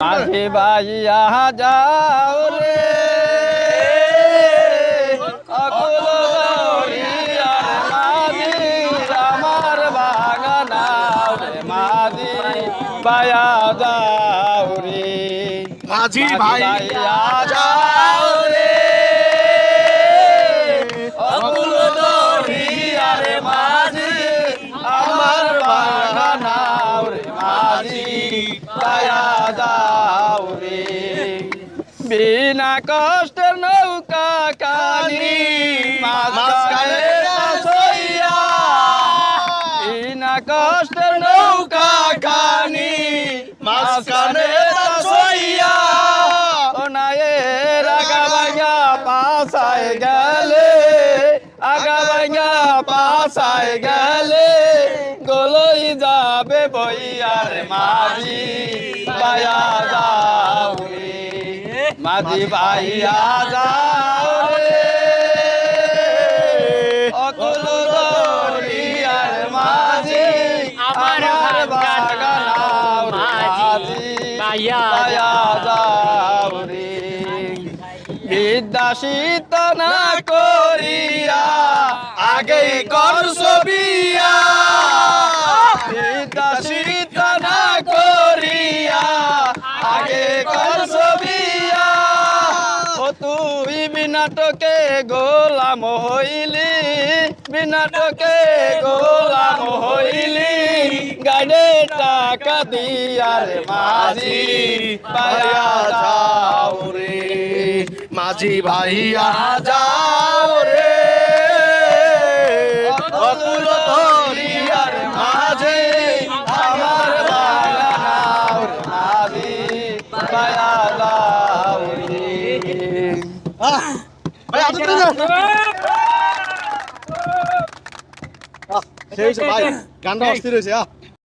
মাঝি ভাইয়া যাও রে। আমার বাগানাও রে। মাঝি ভাইয়া যাও রে। মাঝি ভাই যাও রে। অকুল দরিয়ার মাঝি আমার বাগানাও রে। মাঝি ভাইয়া যাও বিনা কষ্টের নৌকা সইয়া বিনা কষ্টের নৌকা কানি, মাঝখানে পাশায় গেলে, আগা ভাইয়া পাশায় গেলে, গলই যাবে বইয়ার মাঝি রে মাঝি ভাইয়া যাও রে। অকুল দরিয়ার মাঝি আমার বাগানাও রে মাঝি। ভাইয়া যাও রে। বিদ্যা শীত না করিয়া আগেই কর ছবিয়া বিনাটকে গোলাম হইলি, বিনাটকে গোলাম হইলি। গাড়ে টাকা দিয়ার মাঝি পায়া যাও রে। মাঝি ভাইয়া, যাও রে। অকুল ভাই আদর দিন সেই ভাই গানটা অস্থির হয়েছে আহ।